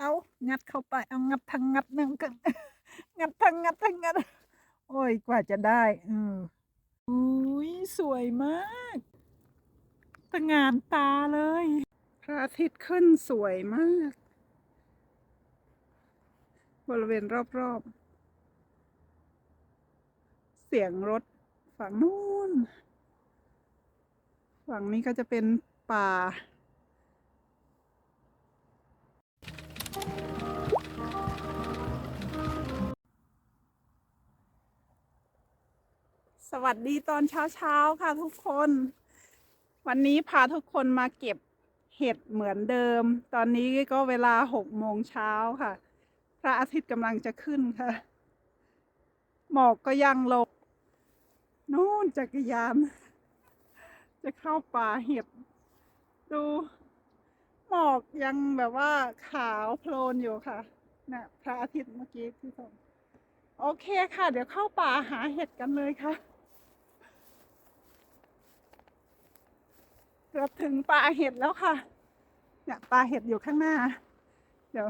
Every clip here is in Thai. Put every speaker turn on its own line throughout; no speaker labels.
เอางัดเข้าไปเอางัดทางงัดหนึ่งกันงัดทางงัดทางงัด โอ้ยกว่าจะได้อืมอุ้ยสวยมากตะงานตาเลยพระอาทิตย์ขึ้นสวยมาก บริเวณรอบๆ เสียงรถฝั่งนู้น ฝั่งนี้ก็จะเป็นป่า สวัสดีตอนเช้าๆค่ะทุกคน วันนี้พาทุกคนมาเก็บเห็ดเหมือนเดิม ตอนนี้ก็เวลาหกโมงเช้าค่ะ พระอาทิตย์กำลังจะขึ้นค่ะ หมอกก็ยังลงนู่นจักรยาน จะเข้าป่าเห็ดดู หมอกยังแบบว่าขาวโพลนอยู่ค่ะนะพระอาทิตย์เมื่อกี้ที่ส่งโอเคค่ะ เดี๋ยวเข้าป่าหาเห็ดกันเลยค่ะเกือบถึงป่าเห็ดแล้วค่ะ เนี่ยป่าเห็ดอยู่ข้างหน้า เดี๋ยว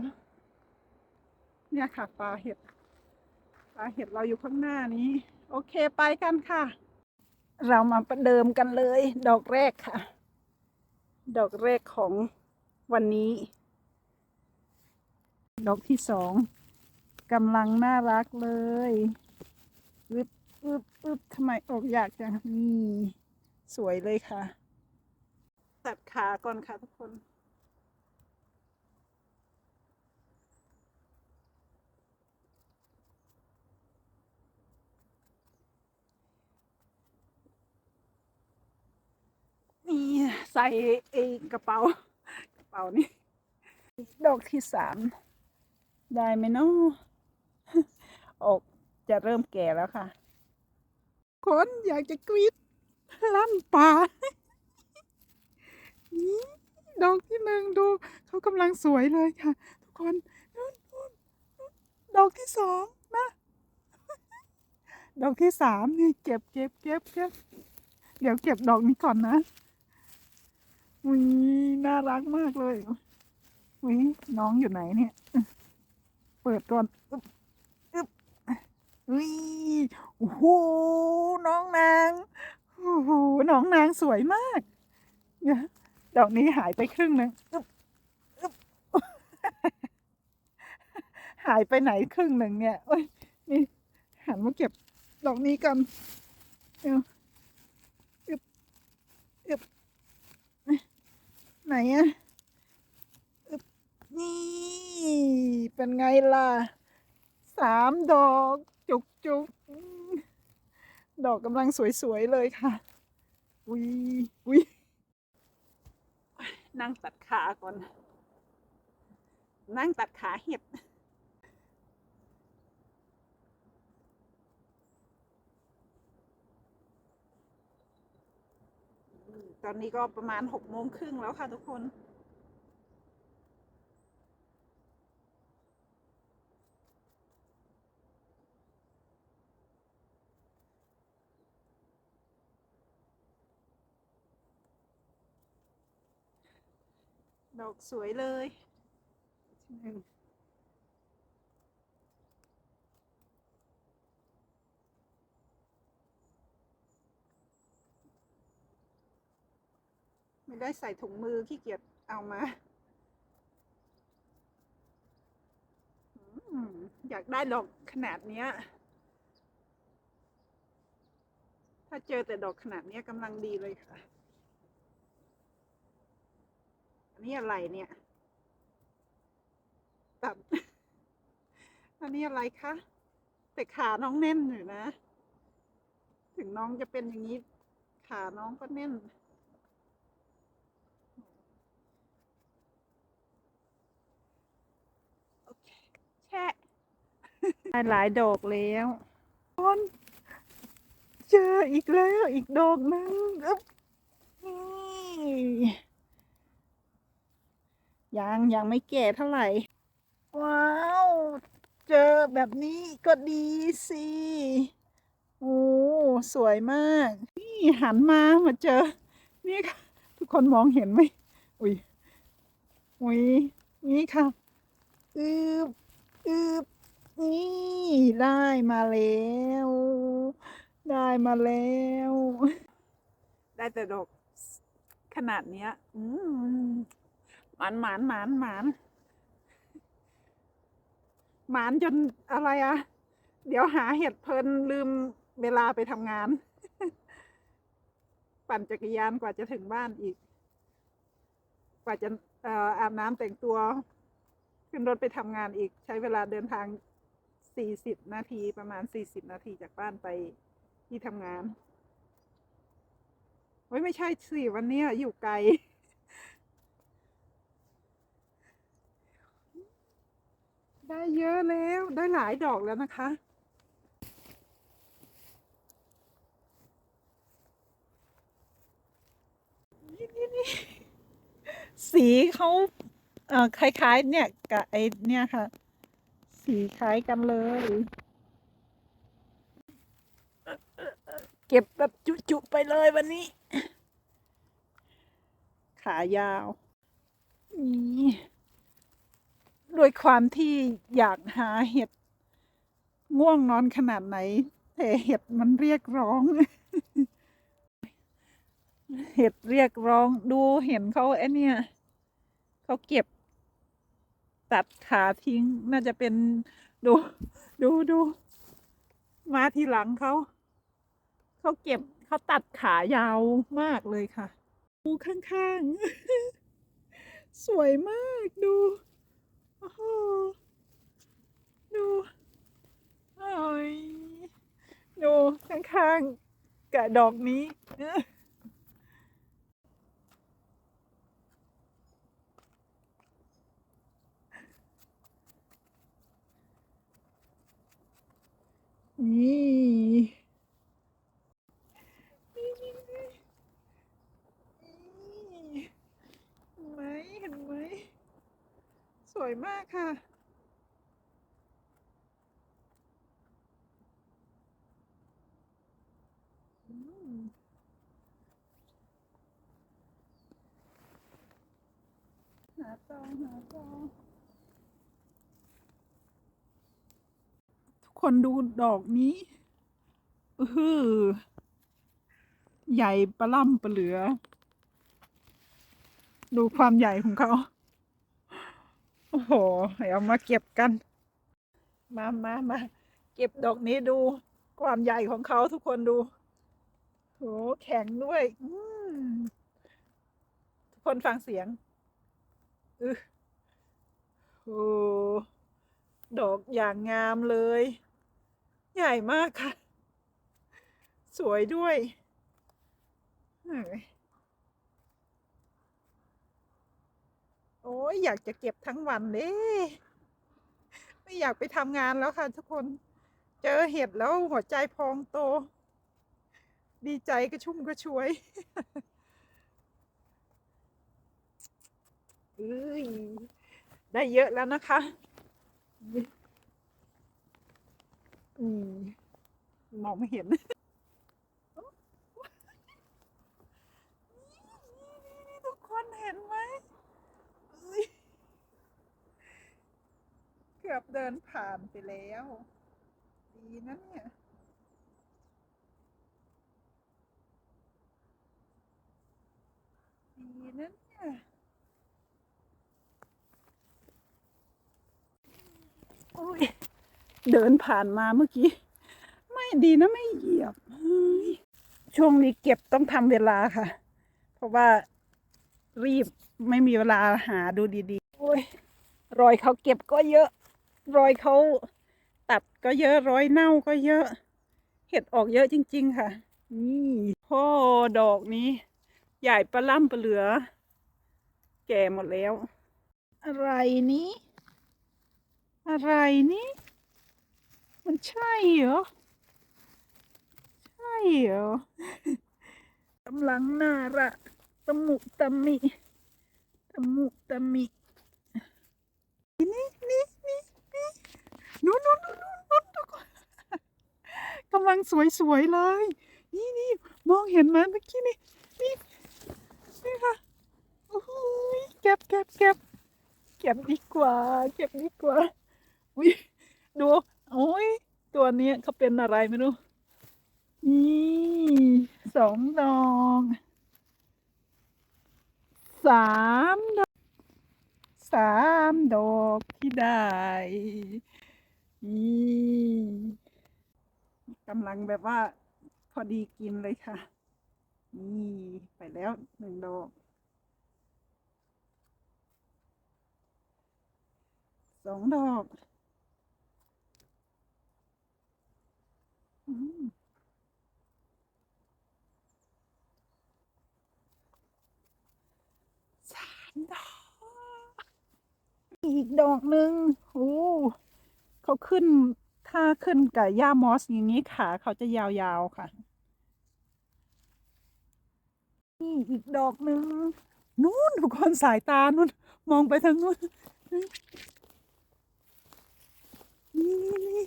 เนี่ยค่ะป่าเห็ดป่าเห็ดเราอยู่ข้างหน้านี้ โอเคไปกันค่ะ เรามาประเดิมกันเลย ดอกแรกค่ะ ดอกแรกของ วันนี้ ดอกที่สองกำลังน่ารักเลยอึบอึบอึบทำไมอกอยากจังนี่สวยเลยค่ะ ตัดขาก่อนค่ะทุกคนนี่ใส่ไอกระเป๋า เป๋านี่ ดอกที่สาม ได้ไหมเนาะออกจะเริ่มแก่แล้วค่ะ คนอยากจะกรีดลั่นป่านี่ดอกที่หนึ่งดู เขากำลังสวยเลยค่ะ ทุกคนนู่นนู่นนู่นดอกที่สองนะ ดอกที่สามนี่เก็บเก็บเก็บเก็บเดี๋ยวเก็บดอกนี้ก่อนนะ อุ้ยน่ารักมากเลยอุ้ยน้องอยู่ไหนเนี่ย เปิดก่อนอึบอึบอุ้ยโอ้โหน้องนางโอ้โหน้องนางสวยมากเนี่ยดอกนี้หายไปครึ่งหนึ่งอึบอึบหายไปไหนครึ่งหนึ่งเนี่ยโอ้ยนี่หันมาเก็บดอกนี้กันเดี๋ยอึบอึบ ไหนอะนี่ เป็นไงล่ะ สามดอก จุกจุกดอกกำลังสวย ๆ เลยค่ะอุ้ยอุ้ยนั่งตัดขาก่อน นั่งตัดขาเห็บ ตอนนี้ก็ประมาณหกโมงครึ่งแล้วค่ะทุกคน ดอกสวยเลย ได้ใส่ถุงมือขี้เกียจเอามาอยากได้ดอกขนาดเนี้ย ถ้าเจอแต่ดอกขนาดเนี้ยกำลังดีเลยค่ะ อันนี้อะไรเนี่ย ตัดอันนี้อะไรคะ แต่ขาน้องแน่นอยู่นะ ถึงน้องจะเป็นอย่างนี้ ขาน้องก็แน่น โอเค แช่หลายดอกแล้วคนเจออีกแล้วอีกดอกหนึงอึ๊บนี่ยังยังไม่แก่เท่าไหร่ ว้าว เจอแบบนี้ก็ดีสิ โอ้ สวยมาก นี่หันมามาเจอ นี่ค่ะ ทุกคนมองเห็นไหมอุ้ยอุ้ยนี่ค่ะอืบ อืบนี่ได้มาแล้ว ได้มาแล้ว ได้แต่ดอกขนาดเนี้ยอืมหมานหมานหมานหมานหมานจนอะไรอะเดี๋ยวหาเห็ดเพลินลืมเวลาไปทำงาน ปั่นจักรยานกว่าจะถึงบ้านอีก กว่าจะอออาบน้ำแต่งตัว ขึ้นรถไปทำงานอีกใช้เวลาเดินทางสี่สิบนาทีประมาณสี่สิบนาทีจากบ้านไปที่ทำงานเฮ้ยไม่ใช่สิวันนี้อยู่ไกล ได้เยอะแล้วได้หลายดอกแล้วนะคะนี่นี่นี่สีเขา เออคล้าย ๆ เนี่ยกับไอเนี่ยค่ะ สีคล้ายกันเลย เก็บแบบจุๆไปเลยวันนี้ ขายาวนี่ด้วยความที่อยากหาเห็ดง่วงนอนขนาดไหน แต่เห็ดมันเรียกร้อง เห็ดเรียกร้องดูเห็นเขาไอ้เนี่ยเขาเก็บ ตัดขาทิ้งน่าจะเป็นดูดูดู มาทีหลังเขาเขาเก็บเขาตัดขายาวมากเลยค่ะดูข้างๆ สวยมากดูโอ้โหดูโอ้ยดูข้างๆกับดอกนี้ นี่นี่นี่นี่นี่เห็นไหมเห็นไหม สวยมากค่ะ หาต่อหาต่อ คนดูดอกนี้อือใหญ่ปะล่ำปะเหลือ ดูความใหญ่ของเขา โอ้โหเอามาเก็บกัน มามามาเก็บดอกนี้ดู ความใหญ่ของเขาทุกคนดูโหแข็งด้วยทุกคนฟังเสียงอือโอ้ดอกอย่างงามเลย ใหญ่มากค่ะ สวยด้วยโอ้ยอยากจะเก็บทั้งวันเลยไม่อยากไปทำงานแล้วค่ะ ทุกคน เจอเห็ดแล้วหัวใจพองโต ดีใจกระชุ่มกระชวยเอ้ยได้เยอะแล้วนะคะ อืมมองไม่เห็น นี่ทุกคนเห็นไหมเกือบเดินผ่านไปแล้ว ดีนะเนี่ยดีนะเนี่ยโอ้ย เดินผ่านมาเมื่อกี้ ไม่ดีนะไม่เหยียบ ช่วงนี้เก็บต้องทำเวลาค่ะ เพราะว่ารีบไม่มีเวลาหาดูดีๆโอ้ยรอยเขาเก็บก็เยอะ รอยเขาตัดก็เยอะรอยเน่าก็เยอะ เห็ดออกเยอะจริง ๆ ค่ะ นี่โอ้ดอกนี้ ใหญ่ปะล่ำปะเหลือ แก่หมดแล้ว อะไรนี้ อะไรนี้ มันใช่เหรอ ใช่เหรอกำลังน่ารักตะมุตะมิตะมุตะมินี่นี่นี่นี่นู้นนู้นนู้นนู้นนู้นทุกคนกำลังสวยๆเลย นี่นี่มองเห็นไหมเมื่อกี้นี่นี่นี่ค่ะโอ้โหเก็บเก็บเก็บเก็บก็บดีกว่า เก็บดีกว่าอุ้ยดู โอ้ยตัวเนี้ยเขาเป็นอะไรไม่รู้นี่สองดอกสามดอกสามดอกที่ได้นี่กำลังแบบว่า พอดีกินเลยค่ะ นี่ไปแล้วหนึ่งดอกสองดอกอืม สามดอก อีกดอกหนึ่งโอ้เขาขึ้น ถ้าขึ้นกับหญ้ามอสอย่างนี้ขาเขาจะยาวๆค่ะ นี่อีกดอกหนึ่งนู่นทุกคนสายตานู่นมองไปทางนู้นนี่นี่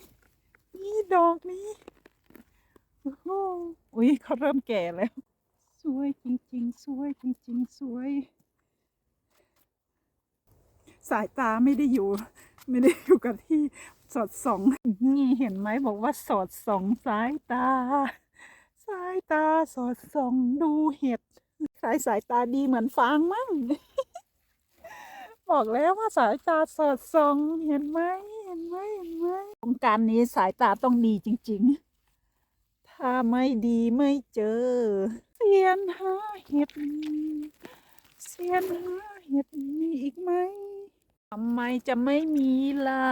นี่ดอกนี้ อ้โหอุ้ยเขาเริ่มแก่แล้ว สวยจริง ๆ สวยจริง ๆ สวย สายตาไม่ได้อยู่ ไม่ได้อยู่กับที่สอดส่อง นี่เห็นไหมบอกว่าสอดส่องสายตา สายตาสอดส่องดูเห็ดสายสายตาดีเหมือนฟางมั้งบอกแล้วว่าสายตาสอดส่อง เห็นไหมเห็นไหมเห็นไหมโครงการนี้สายตาต้องดีจริง ๆ ถ้าไม่ดีไม่เจอ เสียนหาเห็ด เสียนหาเห็ดมีอีกไหมทำไมจะไม่มีล่ะ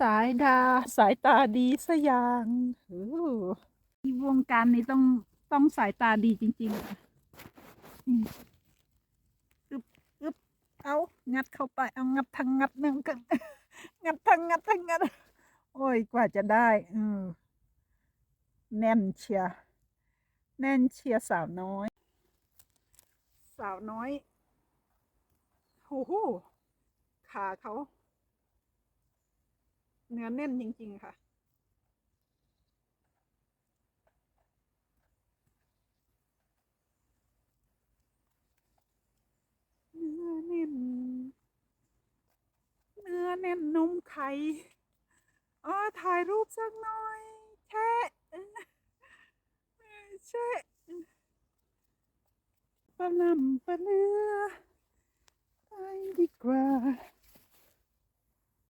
สายดาสายตาดีสกอย่างเออที่วงการนี้ต้องต้องสายตาดีจริงๆค่ะอืมอึบอึบเอางัดเข้าไป เอางัดทางงัดหนึ่งกันงัดทางงัดทางงัด โอ้ยกว่าจะได้ อืม แน่นเชียแน่นเชียสาวน้อย สาวน้อยโอ้โหขาเขาเนื้อแน่นจริง ๆ ค่ะ เนื้อแน่น เนื้อแน่นนมไข่อ๋อถ่ายรูปสักหน่อย แช่แช่ป ลำปลาเลือไปดีกว่า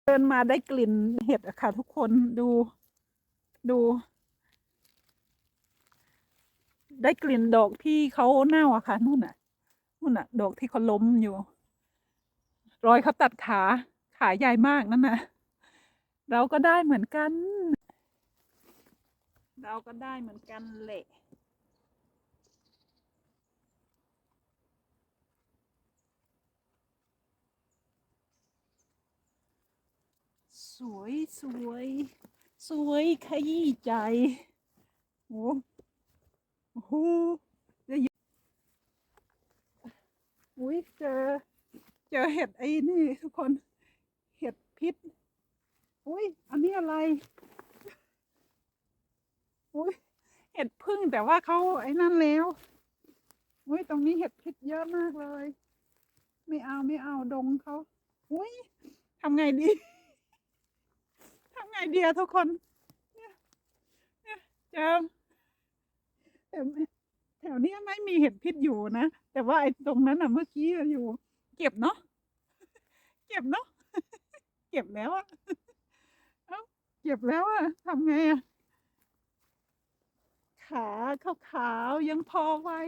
เดินมาได้กลิ่นเห็ดอะค่ะทุกคนดู ดู ได้กลิ่นดอกที่เขาเน่าอะค่ะนู่นน่ะนู่นน่ะดอกที่เขาล้มอยู่ รอยเขาตัดขาขาใหญ่มากนั่นน่ะเราก็ได้เหมือนกัน เราก็ได้เหมือนกันแหละ สวยสวย สวยขยี้ใจโอ้โหได้ยินอุ้ยเจอ เจอเห็ดไอ้นี่ทุกคน เห็ดพิษอุ้ยอันนี้อะไรอุ้ยเห็ดพึ่งแต่ว่าเขาไอ้นั่นแล้วอุ้ยตรงนี้เห็ดพิษเยอะมากเลย ไม่เอาไม่เอาดงเขาอุ้ยทำไงดี ทำไงดีอะทุกคนเนี่ยเนี่ยจแต่แถวเนี้ยไม่มีเห็ดพิษอยู่นะ แต่ว่าไอ้ตรงนั้นอะเมื่อกี้อยู่ เก็บเนาะเก็บเนาะเก็บแล้วอะเอ้าเก็บแล้วอะทำไงอะขาขาวๆยังพอไว้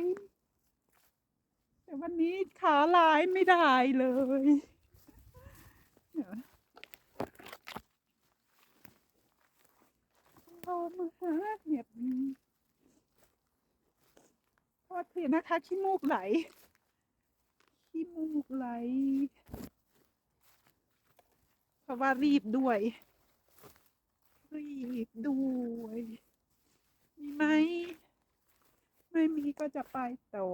แต่วันนี้ขาลายไม่ได้เลยเดี๋ยวเรา มาหาเห็ดโทษทีนะคะขี้มูกไหลขี้มูกไหลเพราะว่ารีบด้วย รีบด้วยมีไหมไม่มีก็จะไปต่อ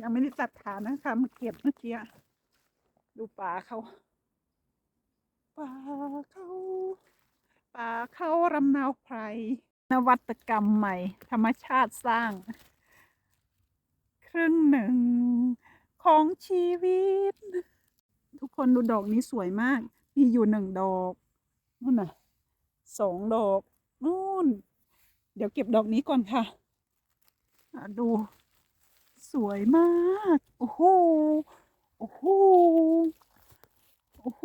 ยังไม่ได้ตัดขานะคะมาเก็บเมื่อกี้ดูป่าเขา ป่าเขาป่าเขารำนาวไพรนวัตกรรมใหม่ ธรรมชาติสร้าง ครึ่งหนึ่งของชีวิต ทุกคนดูดอกนี้สวยมาก มีอยู่หนึ่งดอกนู่นน่ะสองดอกนู่น เดี๋ยวเก็บดอกนี้ก่อนค่ะดูสวยมาก โอ้โห โอ้โห โอ้โห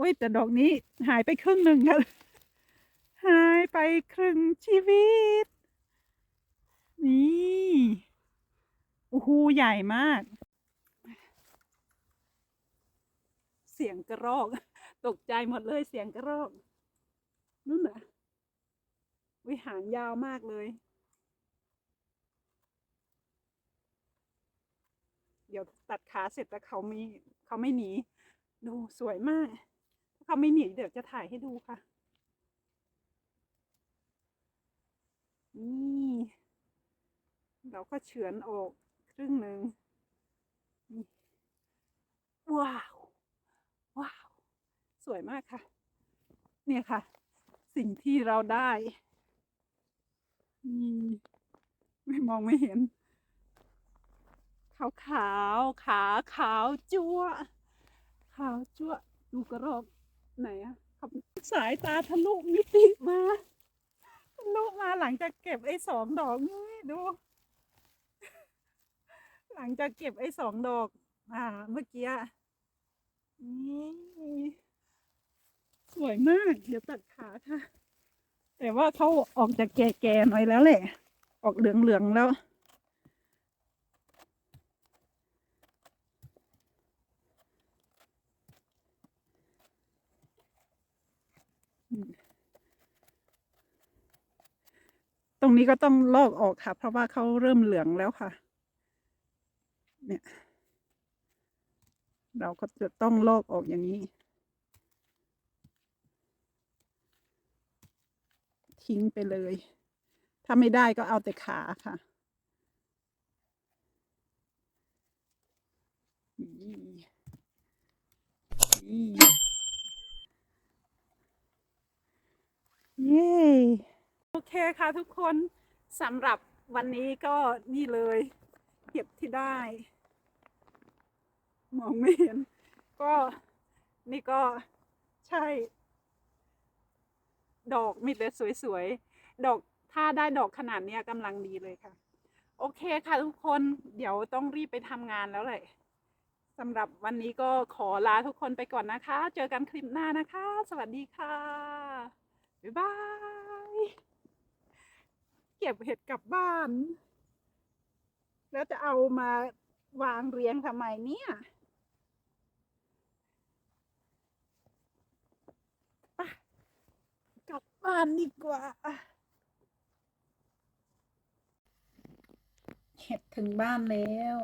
อ้ยแต่ดอกนี้หายไปครึ่งหนึ่งค่ะหายไปครึ่งชีวิต นี่โอ้โหใหญ่มาก เสียงกระรอก ตกใจหมดเลยเสียงกระรอกนู่นนะวิหางยาวมากเลย เดี๋ยวตัดขาเสร็จแล้วเขามีเขาไม่หนี ดูสวยมาก เขาไม่หนีเดี๋ยวจะถ่ายให้ดูค่ะ นี่เราก็เฉือนออกครึ่งหนึ่งว้าว ว้าว สวยมากค่ะ เนี่ยค่ะ สิ่งที่เราได้นี่ไม่มองไม่เห็น ขาวขาว ขาขาวจั่วขาวจั่วดูกระรอก ไหนอะขับสายตาทะลุมิติมาทะลุมาหลังจากเก็บไอ้สองดอกนี่ดู หลังจากเก็บไอ้สองดอก อ่า เมื่อกี้นี่สวยมาก เดี๋ยวตัดขาค่ะ แต่ว่าเขาออกจากแก่ๆหน่อยแล้วแหละ ออกเหลืองๆแล้ว ตรงนี้ก็ต้องลอกออกค่ะ เพราะว่าเขาเริ่มเหลืองแล้วค่ะ เนี่ย เราก็จะต้องลอกออกอย่างนี้ ทิ้งไปเลย ถ้าไม่ได้ก็เอาแต่ขาค่ะนี่นี่เย้ โอเคค่ะทุกคนสำหรับวันนี้ก็นี่เลย เก็บที่ได้ มองไม่เห็น ก็นี่ก็ใช่ ดอกมีแต่สวยๆ ดอกถ้าได้ดอกขนาดนี้กำลังดีเลยค่ะ โอเคค่ะทุกคนเดี๋ยวต้องรีบไปทำงานแล้วแหละสำหรับวันนี้ก็ขอลาทุกคนไปก่อนนะคะ เจอกันคลิปหน้านะคะ สวัสดีค่ะ บ๊ายบาย เก็บเห็ดกลับบ้าน แล้วจะเอามาวางเรียงทำไมเนี่ยไปกลับบ้านดีกว่า เห็ดถึงบ้านแล้ว